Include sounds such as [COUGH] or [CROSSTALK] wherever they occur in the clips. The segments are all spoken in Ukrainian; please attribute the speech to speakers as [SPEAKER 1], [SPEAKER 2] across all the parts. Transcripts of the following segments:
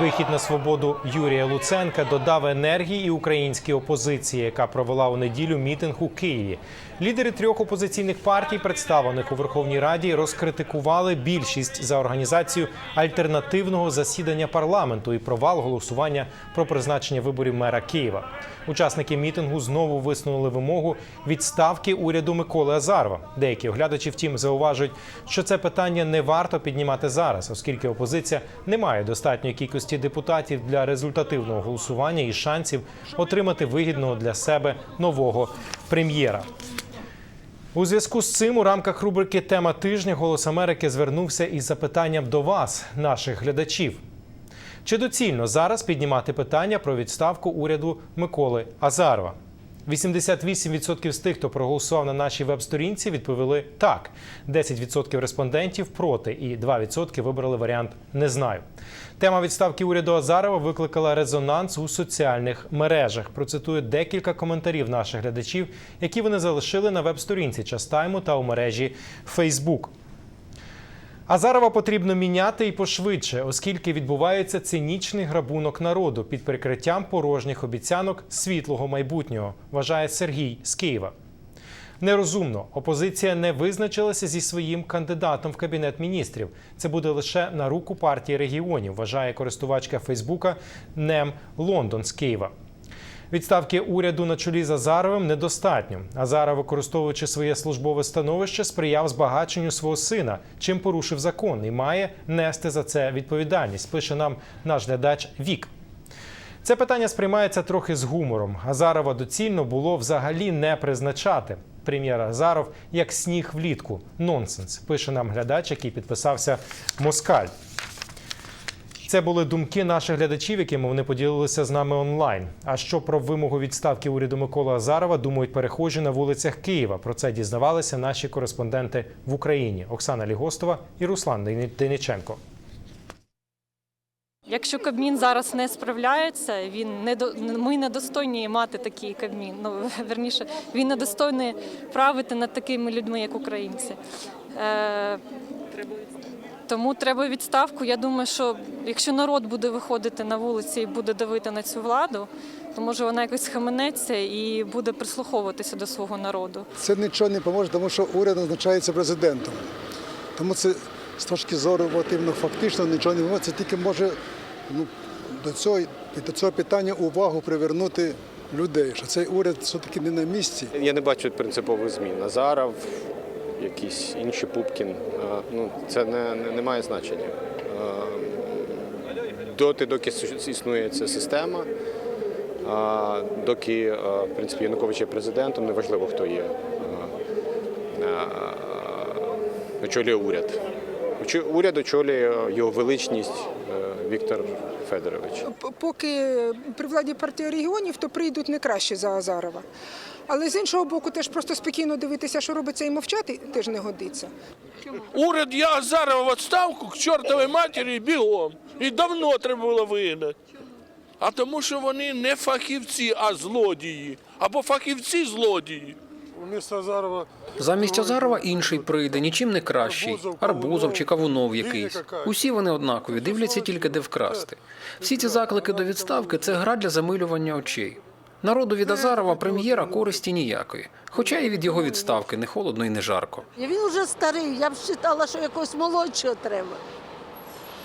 [SPEAKER 1] Вихід на свободу Юрія Луценка додав енергії і українській опозиції, яка провела у неділю мітинг у Києві. Лідери трьох опозиційних партій, представлених у Верховній Раді, розкритикували більшість за організацію альтернативного засідання парламенту і провал голосування про призначення виборів мера Києва. Учасники мітингу знову висунули вимогу відставки уряду Миколи Азарова. Деякі оглядачі, втім, зауважують, що це питання не варто піднімати зараз, оскільки опозиція не має достатньої кількості депутатів для результативного голосування і шансів отримати вигідного для себе нового прем'єра. У зв'язку з цим у рамках рубрики Тема тижня Голос Америки звернувся із запитанням до вас, наших глядачів. Чи доцільно зараз піднімати питання про відставку уряду Миколи Азарова? 88% з тих, хто проголосував на нашій веб-сторінці, відповіли так. 10% респондентів проти, і 2% вибрали варіант не знаю. Тема відставки уряду Азарова викликала резонанс у соціальних мережах. Процитую декілька коментарів наших глядачів, які вони залишили на веб-сторінці Частайму та у мережі Facebook. Азарова потрібно міняти і пошвидше, оскільки відбувається цинічний грабунок народу під прикриттям порожніх обіцянок світлого майбутнього, вважає Сергій з Києва. Нерозумно. Опозиція не визначилася зі своїм кандидатом в кабінет міністрів. Це буде лише на руку партії регіонів, вважає користувачка Фейсбука Нем Лондон з Києва. Відставки уряду на чолі з Азаровим недостатньо. Азаров, використовуючи своє службове становище, сприяв збагаченню свого сина, чим порушив закон і має нести за це відповідальність. Пише нам наш глядач Вік. Це питання сприймається трохи з гумором. Азарова доцільно було взагалі не призначати. Прем'єр Азаров як сніг влітку. Нонсенс. Пише нам глядач, який підписався Москаль. Це були думки наших глядачів, якими вони поділилися з нами онлайн. А що про вимогу відставки уряду Миколи Азарова думають перехожі на вулицях Києва? Про це дізнавалися наші кореспонденти в Україні Оксана Лігостова і Руслан Дениченко.
[SPEAKER 2] Якщо Кабмін зараз не справляється, він не до ми недостойні мати такий Кабмін. Ну [LAUGHS] верніше, він недостойний правити над такими людьми, як українці. Е, тому треба відставку. Я думаю, що якщо народ буде виходити на вулиці і буде давити на цю владу, то може вона якось схаменеться і буде прислуховуватися до свого народу.
[SPEAKER 3] Це нічого не поможе, тому що уряд назначається президентом. Тому це з точки зору от, фактично нічого не поможе. Це тільки може ну, до, цього, до цього питання увагу привернути людей, що цей уряд все-таки не на місці.
[SPEAKER 4] Я не бачу принципових змін. Азаров, якісь інші Пупкін. е, Ну, це не, не, не має значення. Е, Доти, доки існує ця система, доки е, в принципі, Янукович є президентом, неважливо, хто є. Очолює уряд. Уряд очолює його величність Віктор Федорович.
[SPEAKER 5] Поки при владі партії регіонів, то прийдуть не краще за Азарова. Але з іншого боку, теж просто спокійно дивитися, що робиться, і мовчати теж не годиться.
[SPEAKER 6] Уряд я Азарова в відставку к чортовій матері бігом. І давно треба було вигнати. А тому, що вони не фахівці, а злодії. Або фахівці злодії.
[SPEAKER 7] Замість Азарова інший прийде, нічим не кращий. Арбузов чи Кавунов якийсь. Усі вони однакові, дивляться тільки де вкрасти. Всі ці заклики до відставки це гра для замилювання очей. Народу від Азарова прем'єра користі ніякої, хоча і від його відставки не холодно і не жарко.
[SPEAKER 8] Він вже старий. Я б вважала, що якогось молодшого треба.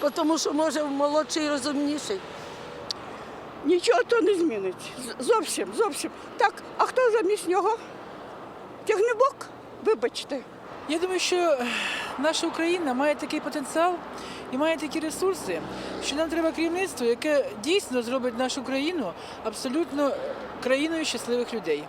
[SPEAKER 8] Бо Тому що може молодший розумніший.
[SPEAKER 9] Нічого то не змінить. Зовсім, зовсім. Так, а хто замість нього? Тягнебок? Вибачте.
[SPEAKER 10] Я думаю, що е, наша Україна має такий потенціал і має такі ресурси, що нам треба керівництво, яке дійсно зробить нашу країну абсолютно країною щасливих людей.